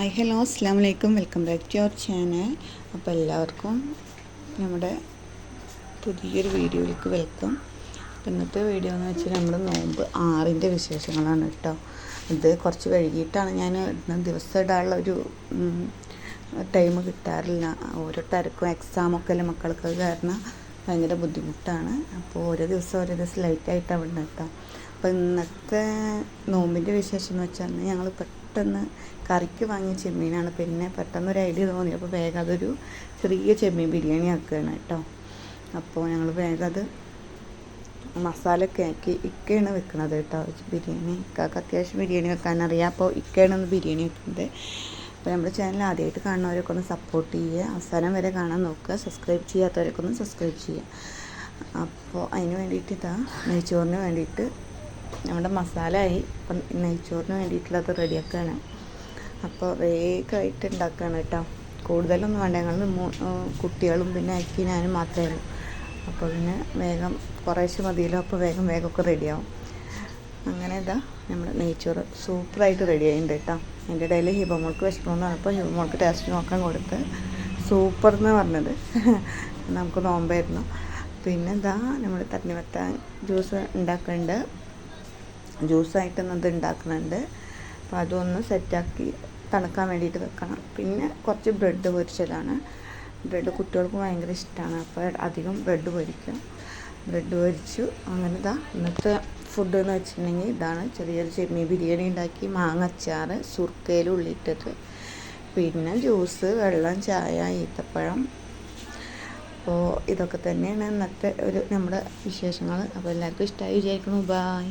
Hi hello അസ്സാം വലൈക്കും welcome back to our channel. അപ്പോൾ എല്ലാവർക്കും നമ്മുടെ പുതിയൊരു വീഡിയോയിലേക്ക് വെൽക്കം. ഇന്നത്തെ വീഡിയോ എന്ന് വെച്ചാൽ നമ്മൾ നോമ്പ് ആറിന്റെ വിശേഷങ്ങളാണ് കേട്ടോ. ഇത് കുറച്ച് കഴുകിയിട്ടാണ് ഞാൻ ദിവസം ഇടാനുള്ള ഒരു ടൈം കിട്ടാറില്ല. ഓരോ തിരക്കും എക്സാമൊക്കെ അല്ലേ മക്കൾക്ക് കാരണം ഭയങ്കര ബുദ്ധിമുട്ടാണ്. അപ്പോൾ ഓരോ ദിവസം ഓരോ ദിവസം ലൈറ്റായിട്ടാണ് വിടുന്നത് കേട്ടോ. അപ്പോൾ ഇന്നത്തെ നോമ്പിന്റെ വിശേഷം എന്ന് വെച്ചാൽ ഞങ്ങൾ പെട്ടെന്ന് കറിക്ക് വാങ്ങിയ ചെമ്മീനാണ്. പിന്നെ പെട്ടെന്ന് ഒരു ഐഡിയ തോന്നി. അപ്പോൾ വേഗം അതൊരു ചെറിയ ചെമ്മീൻ ബിരിയാണി ആക്കുകയാണ് കേട്ടോ. അപ്പോൾ ഞങ്ങൾ വേഗം അത് മസാലയൊക്കെ ആക്കി ഇക്കയാണ് വെക്കുന്നത് കേട്ടോ. ബിരിയാണി. ഇക്കാക്ക് അത്യാവശ്യം ബിരിയാണി വെക്കാൻ അറിയാം. അപ്പോൾ ഇക്കയാണ് ഒന്ന് ബിരിയാണി വെക്കുന്നത്. അപ്പോൾ നമ്മുടെ ചാനൽ ആദ്യമായിട്ട് കാണുന്നവരൊക്കെ ഒന്ന് സപ്പോർട്ട് ചെയ്യുക. അവസാനം വരെ കാണാൻ നോക്കുക. സബ്സ്ക്രൈബ് ചെയ്യാത്തവരൊക്കെ ഒന്ന് സബ്സ്ക്രൈബ് ചെയ്യുക. അപ്പോൾ അതിന് വേണ്ടിയിട്ട് ഇതാ നെയ്ച്ചോറിന് വേണ്ടിയിട്ട് നമ്മുടെ മസാല ആയി അപ്പം നെയ്ച്ചോറിന് വേണ്ടിയിട്ടുള്ളത് റെഡിയാക്കുകയാണ് അപ്പോൾ വേഗമായിട്ട് ഉണ്ടാക്കുകയാണ് കേട്ടോ. കൂടുതലൊന്നും വേണ്ട. ഞങ്ങൾ കുട്ടികളും പിന്നെ അയക്കി ഞാനും മാത്രമേ അപ്പോൾ പിന്നെ വേഗം കുറേശ്ശെ മതിയല്ലോ. അപ്പോൾ വേഗം വേഗമൊക്കെ റെഡിയാവും. അങ്ങനെ ഇതാ നമ്മുടെ നെയ്ച്ചോറ് സൂപ്പറായിട്ട് റെഡി ആയിട്ടുണ്ട് കേട്ടോ. എന്റെ ഇടയിൽ ഹിബമോൾക്ക് വിശക്കണമെന്ന് പറഞ്ഞപ്പോൾ ഹിബമോൾക്ക് ടേസ്റ്റ് നോക്കാൻ കൊടുത്ത് സൂപ്പർ എന്ന് പറഞ്ഞത്. നമുക്ക് നോമ്പായിരുന്നു. പിന്നെ നമ്മൾ തണ്ണിമത്താൻ ജ്യൂസ് ഉണ്ടാക്കുന്നുണ്ട് ജ്യൂസായിട്ട് ഇത് ഉണ്ടാക്കുന്നുണ്ട് അപ്പോൾ അതൊന്ന് സെറ്റാക്കി തണുക്കാൻ വേണ്ടിയിട്ട് വെക്കണം. പിന്നെ കുറച്ച് ബ്രെഡ് പൊരിച്ചതാണ്. ബ്രെഡ് കുട്ടികൾക്ക് ഭയങ്കര ഇഷ്ടമാണ് അപ്പോൾ അധികം ബ്രെഡ് പൊരിക്കും. ബ്രെഡ് പൊരിച്ചു. അങ്ങനെ ഇതാ ഇന്നത്തെ ഫുഡ് എന്ന് വെച്ചിട്ടുണ്ടെങ്കിൽ ഇതാണ് ചെറിയ ചെമ്മീൻ ബിരിയാണി ഉണ്ടാക്കി. മാങ്ങ അച്ചാർ സുർക്കയിൽ ഉള്ളിട്ടത്. പിന്നെ ജ്യൂസ് വെള്ളം ചായ ഈത്തപ്പഴം. അപ്പോൾ ഇതൊക്കെ തന്നെയാണ് ഇന്നത്തെ ഒരു നമ്മുടെ വിശേഷങ്ങൾ. അപ്പോൾ എല്ലാവർക്കും ഇഷ്ടമായി വിചാരിക്കുന്നു. ബായ്